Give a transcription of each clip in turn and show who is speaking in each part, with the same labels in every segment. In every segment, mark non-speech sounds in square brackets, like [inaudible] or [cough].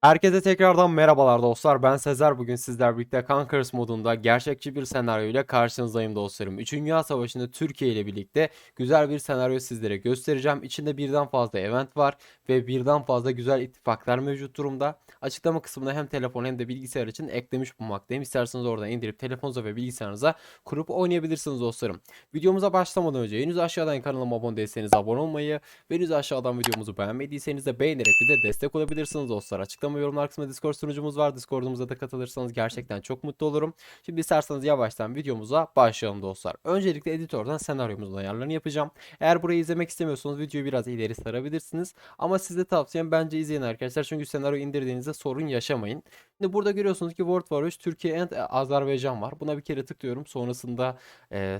Speaker 1: Herkese tekrardan merhabalar dostlar. Ben Sezer. Bugün sizler birlikte Conquerors modunda gerçekçi bir senaryo ile karşınızdayım dostlarım. 3. Dünya Savaşı'nda Türkiye ile birlikte güzel bir senaryo sizlere göstereceğim. İçinde birden fazla event var ve birden fazla güzel ittifaklar mevcut durumda. Açıklama kısmına hem telefon hem de bilgisayar için eklemiş bulunmaktayım. İsterseniz oradan indirip telefonunuza ve bilgisayarınıza kurup oynayabilirsiniz dostlarım. Videomuza başlamadan önce henüz aşağıdan kanalıma abone değilseniz abone olmayı ve henüz aşağıdan videomuzu beğenmediyseniz de beğenerek bize destek olabilirsiniz dostlar. Açıklama yorumlar kısmında Discord sunucumuz var. Discord'umuza da katılırsanız gerçekten çok mutlu olurum. Şimdi isterseniz yavaştan videomuza başlayalım dostlar. Öncelikle editörden senaryomuzun ayarlarını yapacağım. Eğer burayı izlemek istemiyorsanız videoyu biraz ileri sarabilirsiniz. Ama size tavsiyem bence izleyin arkadaşlar. Çünkü senaryo indirdiğinizde sorun yaşamayın. Şimdi burada görüyorsunuz ki World War 3 Türkiye and Azerbaycan var. Buna bir kere tıklıyorum. Sonrasında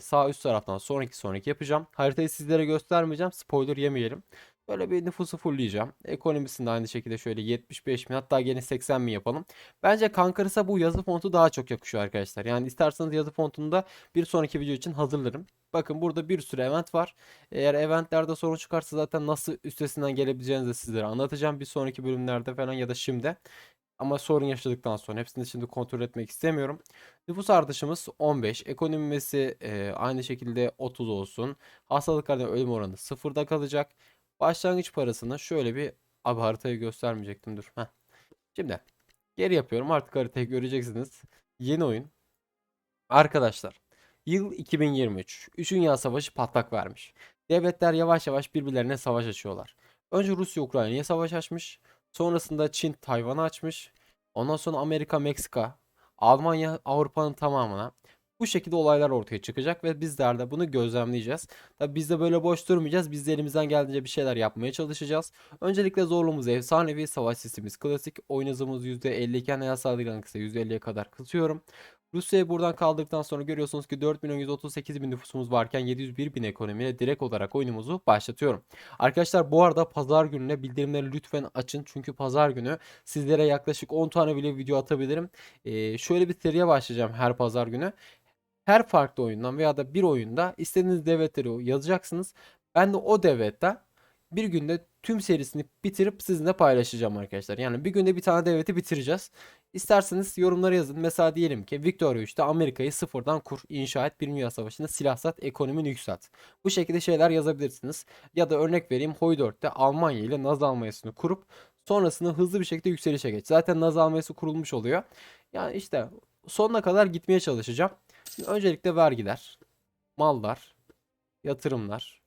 Speaker 1: sağ üst taraftan sonraki sonraki yapacağım. Haritayı sizlere göstermeyeceğim. Spoiler yemeyelim. Böyle bir nüfusu fullleyeceğim. Ekonomisini de aynı şekilde şöyle 75 bin hatta gene 80 bin yapalım. Bence Kankarıs'a bu yazı fontu daha çok yakışıyor arkadaşlar. Yani isterseniz yazı fontunu da bir sonraki video için hazırlarım. Bakın burada bir sürü event var. Eğer eventlerde sorun çıkarsa zaten nasıl üstesinden gelebileceğinizi de sizlere anlatacağım. Bir sonraki bölümlerde falan ya da şimdi. Ama sorun yaşadıktan sonra hepsini şimdi kontrol etmek istemiyorum. Nüfus artışımız 15. Ekonomisi e, aynı şekilde 30 olsun. Hastalıklardan ölüm oranı sıfırda kalacak. Başlangıç parasını şöyle bir abi haritayı göstermeyecektim dur. Heh. Şimdi geri yapıyorum artık haritayı göreceksiniz. Yeni oyun. Arkadaşlar yıl 2023. 3. Dünya Savaşı patlak vermiş. Devletler yavaş yavaş birbirlerine savaş açıyorlar. Önce Rusya Ukrayna'ya savaş açmış. Sonrasında Çin Tayvan'a açmış. Ondan sonra Amerika Meksika, Almanya Avrupa'nın tamamına. Bu şekilde olaylar ortaya çıkacak ve bizler de bunu gözlemleyeceğiz. Tabi biz de böyle boş durmayacağız. Biz de elimizden geldiğince bir şeyler yapmaya çalışacağız. Öncelikle zorluğumuz efsanevi savaş sistemimiz klasik. Oyun hızımız %50 iken hayat saldırganlık ise %50'ye kadar kısıyorum. Rusya'yı buradan kaldırdıktan sonra görüyorsunuz ki 4 milyon 138 bin nüfusumuz varken 701 bin ekonomiyle direkt olarak oyunumuzu başlatıyorum. Arkadaşlar bu arada pazar gününe bildirimleri lütfen açın. Çünkü pazar günü sizlere yaklaşık 10 tane bile video atabilirim. Ee, şöyle bir seriye başlayacağım her pazar günü her farklı oyundan veya da bir oyunda istediğiniz devletleri yazacaksınız. Ben de o devletten bir günde tüm serisini bitirip sizinle paylaşacağım arkadaşlar. Yani bir günde bir tane devleti bitireceğiz. İsterseniz yorumlara yazın. Mesela diyelim ki Victoria 3'te Amerika'yı sıfırdan kur, inşa et, bir dünya savaşında silah sat, ekonomini yükselt. Bu şekilde şeyler yazabilirsiniz. Ya da örnek vereyim Hoy 4'te Almanya ile Naz Almanya'sını kurup sonrasında hızlı bir şekilde yükselişe geç. Zaten Naz Almanya'sı kurulmuş oluyor. Yani işte sonuna kadar gitmeye çalışacağım. Öncelikle vergiler, mallar, yatırımlar.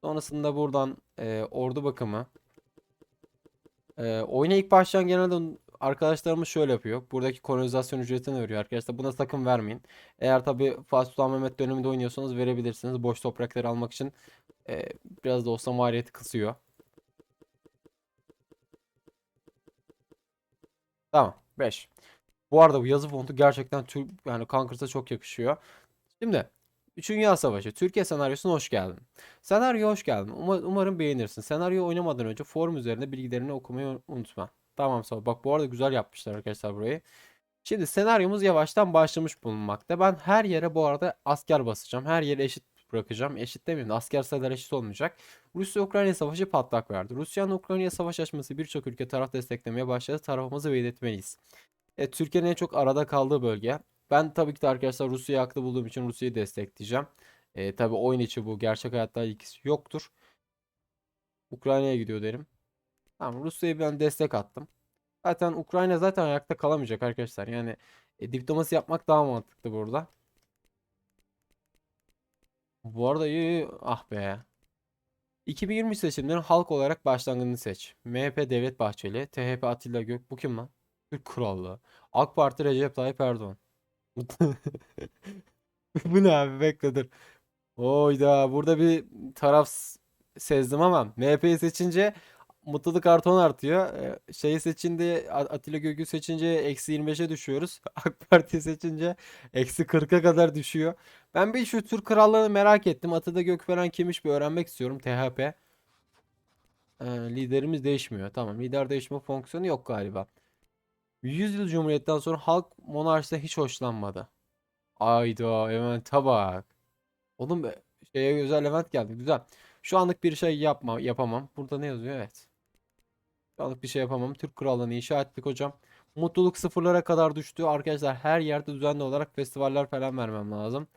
Speaker 1: Sonrasında buradan e, ordu bakımı. E, oyuna ilk başlayan genelde arkadaşlarımız şöyle yapıyor. Buradaki kolonizasyon ücretini veriyor arkadaşlar. Buna sakın vermeyin. Eğer tabi Fatih Sultan Mehmet döneminde oynuyorsanız verebilirsiniz. Boş toprakları almak için e, biraz da olsa maliyeti kısıyor. Tamam. 5. Bu arada bu yazı fontu gerçekten Türk yani Conquers'a çok yakışıyor. Şimdi 3. Dünya Savaşı Türkiye senaryosuna hoş geldin. Senaryo hoş geldin. Uma- umarım beğenirsin. Senaryo oynamadan önce forum üzerinde bilgilerini okumayı unutma. Tamam sağ. Bak bu arada güzel yapmışlar arkadaşlar burayı. Şimdi senaryomuz yavaştan başlamış bulunmakta. Ben her yere bu arada asker basacağım. Her yere eşit bırakacağım. Eşit demeyeyim de asker sayıları eşit olmayacak. Rusya-Ukrayna savaşı patlak verdi. Rusya'nın Ukrayna'ya savaş açması birçok ülke taraf desteklemeye başladı. Tarafımızı belirtmeliyiz. E, Türkiye'nin en çok arada kaldığı bölge. Ben tabii ki de arkadaşlar Rusya'yı haklı bulduğum için Rusya'yı destekleyeceğim. E, tabii oyun içi bu. Gerçek hayatta ilgisi yoktur. Ukrayna'ya gidiyor derim. Tamam Rusya'ya ben destek attım. Zaten Ukrayna zaten ayakta kalamayacak arkadaşlar. Yani e, diplomasi yapmak daha mantıklı burada. Bu arada iyi, ah be. 2020 seçimlerin halk olarak başlangıcını seç. MHP Devlet Bahçeli, THP Atilla Gök. Bu kim lan? Türk Krallığı. AK Parti Recep Tayyip Erdoğan. [laughs] Bu ne abi bekle dur. Oyda burada bir taraf sezdim ama MHP'yi seçince mutluluk karton artıyor. Ee, Şeyi seçince Atilla Gök'ü seçince eksi 25'e düşüyoruz. [laughs] AK Parti seçince eksi 40'a kadar düşüyor. Ben bir şu Türk Krallığını merak ettim. Atilla Gök falan kimmiş bir öğrenmek istiyorum. THP. Ee, liderimiz değişmiyor. Tamam lider değişme fonksiyonu yok galiba. 100 yıl Cumhuriyet'ten sonra halk monarşiden hiç hoşlanmadı. Ayda evente bak. Oğlum be, şeye özel event geldi. Güzel. Şu anlık bir şey yapma, yapamam. Burada ne yazıyor? Evet. Şu anlık bir şey yapamam. Türk Krallığı'nı inşa ettik hocam. Mutluluk sıfırlara kadar düştü. Arkadaşlar her yerde düzenli olarak festivaller falan vermem lazım.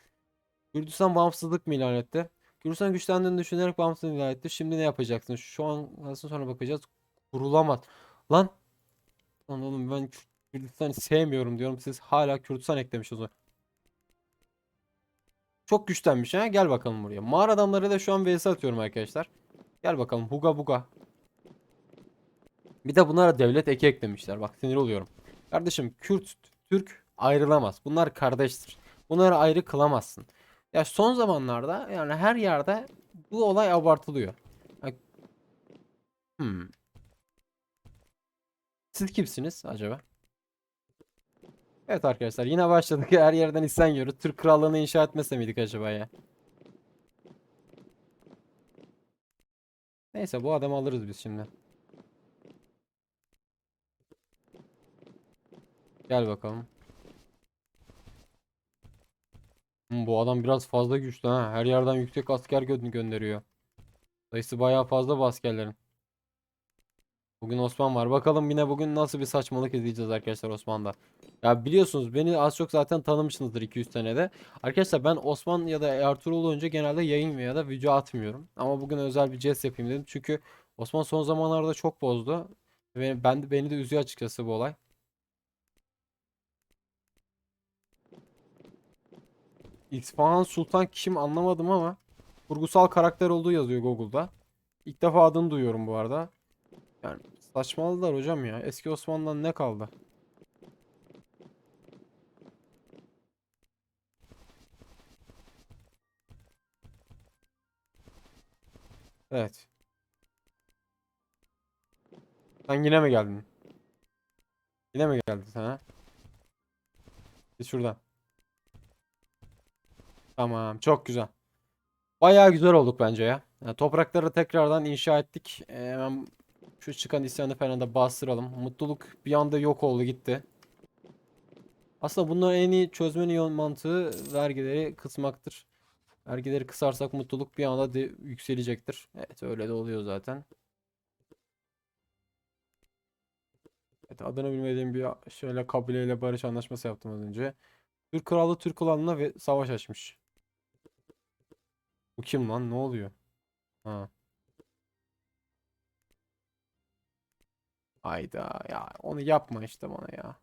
Speaker 1: Kürdistan bağımsızlık mı ilan etti? Kürdistan güçlendiğini düşünerek bağımsızlık ilan etti. Şimdi ne yapacaksın? Şu an nasıl sonra bakacağız. Kurulamaz. Lan. Lan oğlum ben Kür- Kürdistan'ı sevmiyorum diyorum. Siz hala Kürdistan eklemişsiniz. Çok güçlenmiş ha. Gel bakalım buraya. Mağara adamları da şu an vs atıyorum arkadaşlar. Gel bakalım. Huga buga. Bir de bunlara devlet eki eklemişler. Bak sinir oluyorum. Kardeşim Kürt, Türk ayrılamaz. Bunlar kardeştir. Bunları ayrı kılamazsın. Ya son zamanlarda yani her yerde bu olay abartılıyor. Hmm. Siz kimsiniz acaba? Evet arkadaşlar yine başladık. [laughs] Her yerden isyan yiyoruz. Türk krallığını inşa etmese miydik acaba ya? Neyse bu adamı alırız biz şimdi. Gel bakalım. Hmm, bu adam biraz fazla güçlü ha. Her yerden yüksek asker gö- gönderiyor. Sayısı bayağı fazla bu askerlerin. Bugün Osman var. Bakalım yine bugün nasıl bir saçmalık izleyeceğiz arkadaşlar Osman'da. Ya biliyorsunuz beni az çok zaten tanımışsınızdır 200 senede. Arkadaşlar ben Osman ya da Ertuğrul olunca genelde yayın veya da video atmıyorum. Ama bugün özel bir jest yapayım dedim. Çünkü Osman son zamanlarda çok bozdu. Ve ben beni de üzüyor açıkçası bu olay. İsfahan Sultan kim anlamadım ama kurgusal karakter olduğu yazıyor Google'da. İlk defa adını duyuyorum bu arada. Yani saçmaladılar hocam ya. Eski Osmanlı'dan ne kaldı? Evet. Sen yine mi geldin? Yine mi geldin sen ha? Git şuradan. Tamam, çok güzel. Bayağı güzel olduk bence ya. Yani toprakları tekrardan inşa ettik. Ee, hemen şu çıkan isyanı falan da bastıralım. Mutluluk bir anda yok oldu gitti. Aslında bunların en iyi çözmenin yol mantığı vergileri kısmaktır. Vergileri kısarsak mutluluk bir anda de yükselecektir. Evet öyle de oluyor zaten. Evet adını bilmediğim bir şöyle kabileyle barış anlaşması yaptım az önce. Türk kralı Türk krallığına ve savaş açmış. Bu kim lan? Ne oluyor? Ha. Hayda ya onu yapma işte bana ya.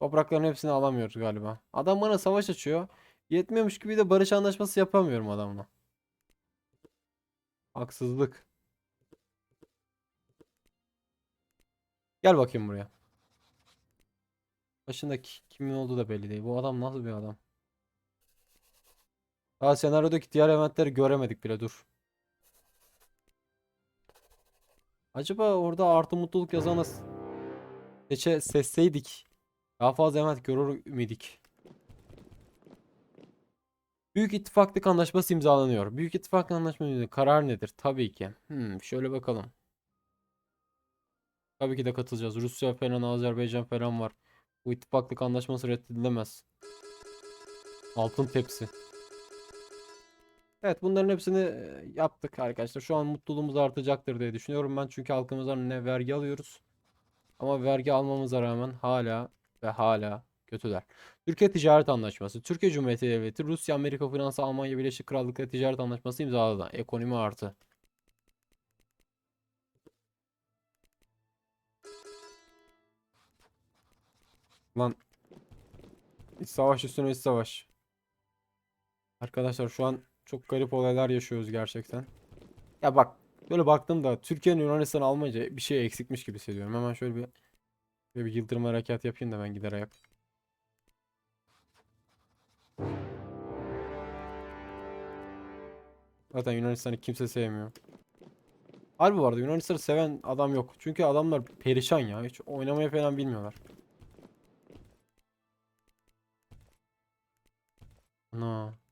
Speaker 1: Toprakların hepsini alamıyoruz galiba. Adam bana savaş açıyor. Yetmiyormuş gibi de barış anlaşması yapamıyorum adamla. Haksızlık. Gel bakayım buraya. Başında ki- kimin olduğu da belli değil. Bu adam nasıl bir adam? Daha senaryodaki diğer eventleri göremedik bile dur. Acaba orada artı mutluluk yazana seçe seçseydik daha fazla event görür müydük? Büyük İttifaklık Anlaşması imzalanıyor. Büyük İttifaklık Anlaşması karar nedir? Tabii ki. Hmm, şöyle bakalım. Tabii ki de katılacağız. Rusya falan, Azerbaycan falan var. Bu ittifaklık anlaşması reddedilemez. Altın tepsi. Evet bunların hepsini yaptık arkadaşlar. Şu an mutluluğumuz artacaktır diye düşünüyorum ben. Çünkü halkımızdan ne vergi alıyoruz. Ama vergi almamıza rağmen hala ve hala kötüler. Türkiye Ticaret Anlaşması. Türkiye Cumhuriyeti Devleti, Rusya, Amerika, Fransa, Almanya, Birleşik Krallık'la ticaret anlaşması imzaladı. Ekonomi artı. Lan savaş üstüne iç savaş. Arkadaşlar şu an çok garip olaylar yaşıyoruz gerçekten. Ya bak böyle baktığımda Türkiye'nin Yunanistan almayınca bir şey eksikmiş gibi hissediyorum. Hemen şöyle bir şöyle bir yıldırım harekat yapayım da ben gider ayak. Zaten Yunanistan'ı kimse sevmiyor. Harbi vardı Yunanistan'ı seven adam yok. Çünkü adamlar perişan ya. Hiç oynamayı falan bilmiyorlar. Ana.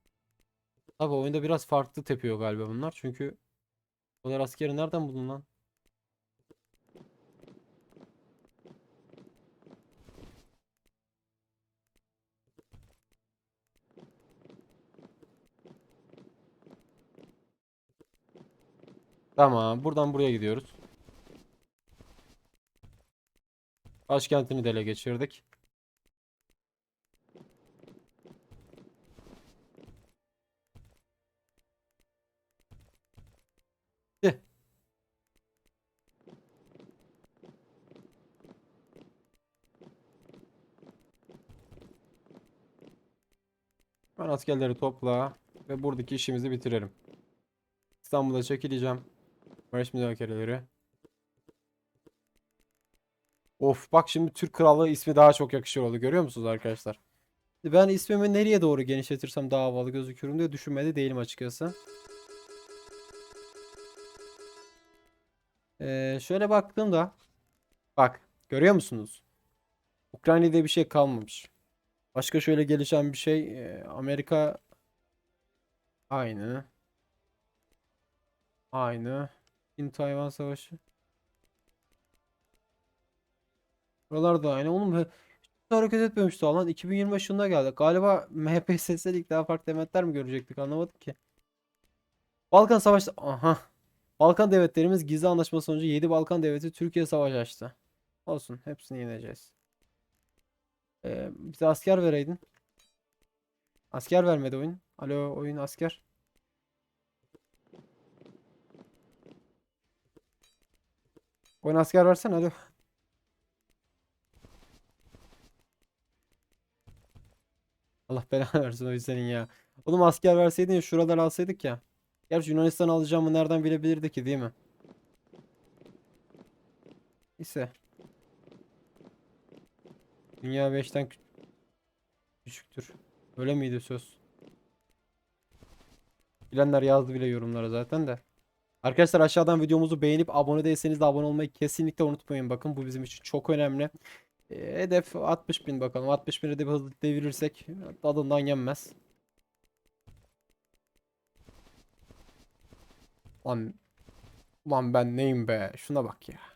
Speaker 1: Tabii oyunda biraz farklı tepiyor galiba bunlar. Çünkü kadar askeri nereden buldun lan? Tamam. Buradan buraya gidiyoruz. Başkentini de ele geçirdik. Ben askerleri topla ve buradaki işimizi bitirelim. İstanbul'a çekileceğim. Barış müzakereleri. Of bak şimdi Türk Krallığı ismi daha çok yakışır oldu. Görüyor musunuz arkadaşlar? Ben ismimi nereye doğru genişletirsem daha havalı gözükürüm diye düşünmedi değilim açıkçası. Ee, şöyle baktığımda bak görüyor musunuz? Ukrayna'da bir şey kalmamış. Başka şöyle gelişen bir şey Amerika aynı. Aynı. Çin Tayvan Savaşı. Buralar da aynı. Oğlum hiç hareket etmemiş daha lan. 2025 yılında geldik. Galiba MHP seçseydik daha farklı devletler mi görecektik anlamadım ki. Balkan Savaşı... Aha. Balkan devletlerimiz gizli anlaşma sonucu 7 Balkan devleti Türkiye savaş açtı. Olsun. Hepsini yeneceğiz. Ee, bize asker vereydin. Asker vermedi oyun. Alo oyun asker. Oyun asker versene alo. Allah belanı versin o yüzden ya. Oğlum asker verseydin ya şuradan alsaydık ya. Gerçi Yunanistan alacağımı nereden bilebilirdi ki değil mi? Neyse. Dünya 5'ten kü- küçüktür. Öyle miydi söz? Bilenler yazdı bile yorumlara zaten de. Arkadaşlar aşağıdan videomuzu beğenip abone değilseniz de abone olmayı kesinlikle unutmayın. Bakın bu bizim için çok önemli. E, hedef 60 bin bakalım. 60 bin'i de bir hızlı devirirsek tadından yenmez. Lan, lan ben neyim be? Şuna bak ya.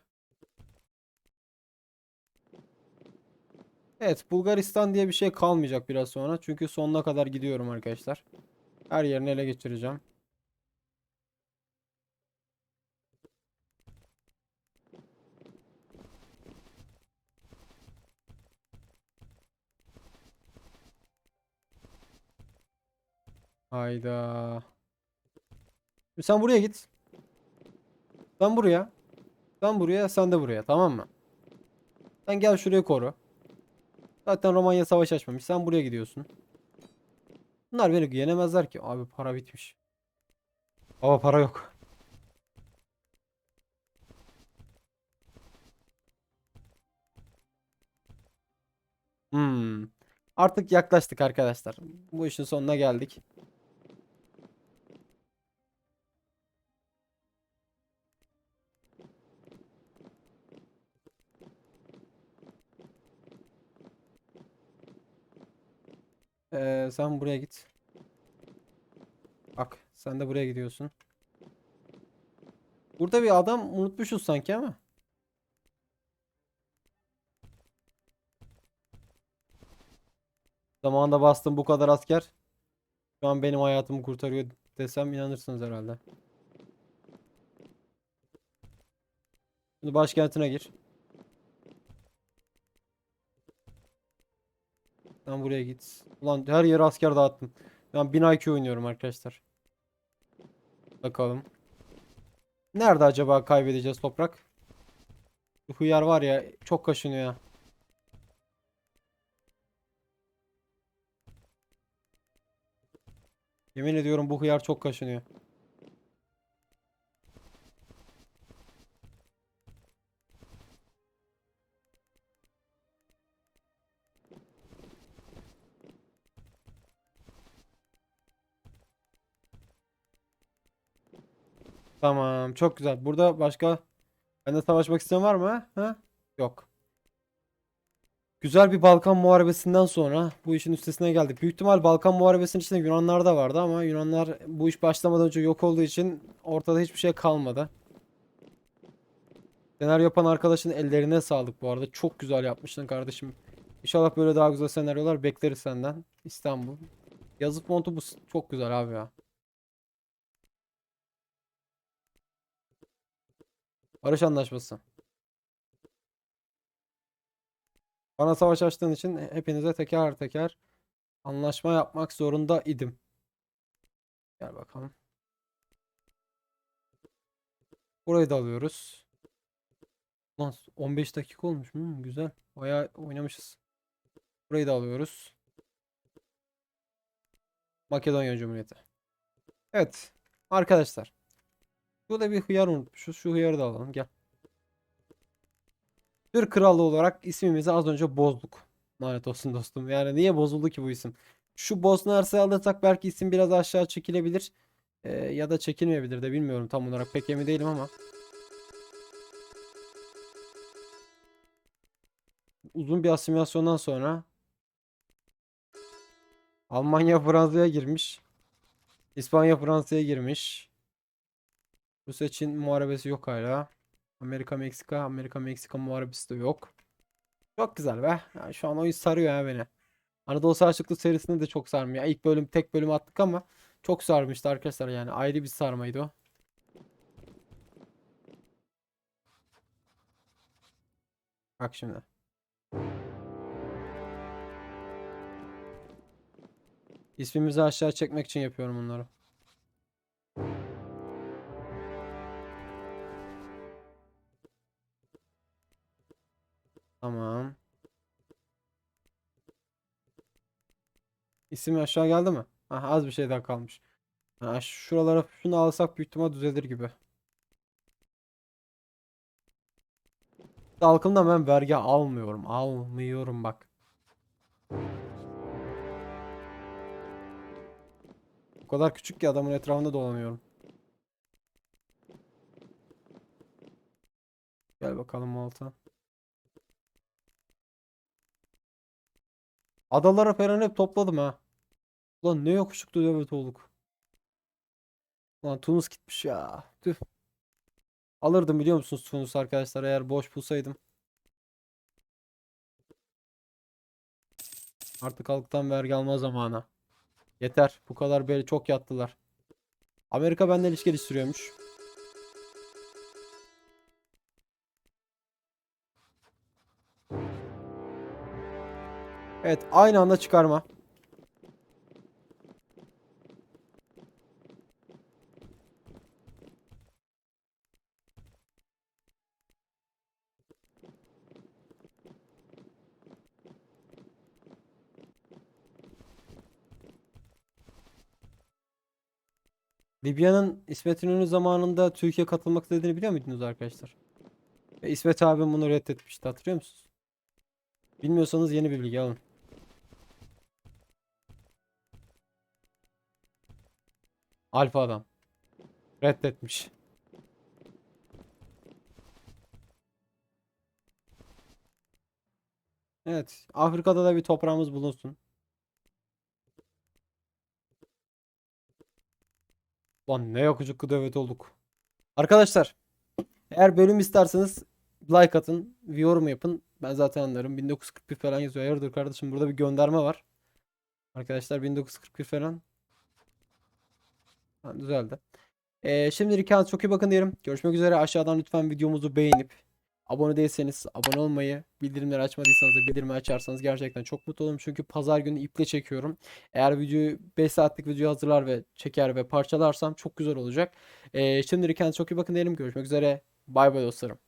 Speaker 1: Evet, Bulgaristan diye bir şey kalmayacak biraz sonra. Çünkü sonuna kadar gidiyorum arkadaşlar. Her yerini ele geçireceğim. Hayda. Sen buraya git. Sen buraya. Sen buraya, sen de buraya, tamam mı? Sen gel şuraya koru. Zaten Romanya savaş açmamış. Sen buraya gidiyorsun. Bunlar beni yenemezler ki. Abi para bitmiş. Baba para yok. Hmm. Artık yaklaştık arkadaşlar. Bu işin sonuna geldik. Ee, sen buraya git. Bak, sen de buraya gidiyorsun. Burada bir adam unutmuşuz sanki ama. Zamanında bastım bu kadar asker. Şu an benim hayatımı kurtarıyor desem inanırsınız herhalde. Şimdi başkentine gir. Sen buraya git. Ulan her yere asker dağıttım. Ben 1000 IQ oynuyorum arkadaşlar. Bakalım. Nerede acaba kaybedeceğiz toprak? Bu hıyar var ya çok kaşınıyor ya. Yemin ediyorum bu hıyar çok kaşınıyor. Tamam, çok güzel. Burada başka bende savaşmak isteyen var mı? Ha? Yok. Güzel bir Balkan Muharebesi'nden sonra bu işin üstesine geldik. Büyük ihtimal Balkan Muharebesi'nin içinde Yunanlar da vardı ama Yunanlar bu iş başlamadan önce yok olduğu için ortada hiçbir şey kalmadı. Senaryo yapan arkadaşın ellerine sağlık bu arada. Çok güzel yapmışsın kardeşim. İnşallah böyle daha güzel senaryolar bekleriz senden. İstanbul. Yazıp montu bu çok güzel abi ya. Barış Anlaşması. Bana savaş açtığın için hepinize teker teker anlaşma yapmak zorunda idim. Gel bakalım. Burayı da alıyoruz. Lan 15 dakika olmuş. Hmm, güzel. Bayağı oynamışız. Burayı da alıyoruz. Makedonya Cumhuriyeti. Evet. Arkadaşlar. Şurada bir hıyar unutmuşuz. Şu hıyarı da alalım. Gel. Türk Krallığı olarak ismimizi az önce bozduk. Lanet olsun dostum. Yani niye bozuldu ki bu isim? Şu Bosna Hersey alırsak belki isim biraz aşağı çekilebilir. Ee, ya da çekilmeyebilir de bilmiyorum tam olarak pek emin değilim ama. Uzun bir asimilasyondan sonra Almanya Fransa'ya girmiş. İspanya Fransa'ya girmiş. Rusya Çin muharebesi yok hala. Amerika Meksika Amerika Meksika muharebesi de yok. Çok güzel be. Yani şu an oyun sarıyor ya beni. Anadolu Savaşçıklı serisinde de çok sarmıyor. İlk bölüm tek bölüm attık ama çok sarmıştı arkadaşlar yani ayrı bir sarmaydı o. Bak şimdi. İsmimizi aşağı çekmek için yapıyorum bunları. Tamam. İsim aşağı geldi mi? Aha, az bir şey daha kalmış. Ha, şuralara şunu alsak büyük ihtimal düzelir gibi. Halkımdan ben vergi almıyorum. Almıyorum bak. O kadar küçük ki adamın etrafında dolanıyorum. Gel bakalım Malta. Adalara falan hep topladım ha. Ulan ne yakışıklı devlet olduk. Ulan Tunus gitmiş ya. Tüh. Alırdım biliyor musunuz Tunus arkadaşlar eğer boş bulsaydım. Artık halktan vergi alma zamanı. Yeter. Bu kadar böyle çok yattılar. Amerika benden ilişki geliştiriyormuş. Evet aynı anda çıkarma. Libya'nın İsmet İnönü zamanında Türkiye katılmak istediğini biliyor muydunuz arkadaşlar? Ve İsmet abim bunu reddetmişti hatırlıyor musunuz? Bilmiyorsanız yeni bir bilgi alın. Alfa adam. Reddetmiş. Evet. Afrika'da da bir toprağımız bulunsun. Lan ne yakıcı devlet olduk. Arkadaşlar. Eğer bölüm isterseniz like atın. Yorum yapın. Ben zaten anlarım. 1941 falan yazıyor. Hayırdır kardeşim burada bir gönderme var. Arkadaşlar 1941 falan. Ha, düzeldi. Ee, şimdilik kendinize çok iyi bakın diyelim. Görüşmek üzere. Aşağıdan lütfen videomuzu beğenip abone değilseniz abone olmayı, bildirimleri açmadıysanız da bildirimi açarsanız gerçekten çok mutlu olurum. Çünkü pazar günü iple çekiyorum. Eğer videoyu 5 saatlik video hazırlar ve çeker ve parçalarsam çok güzel olacak. Ee, şimdilik kendinize çok iyi bakın diyelim. Görüşmek üzere. Bay bay dostlarım.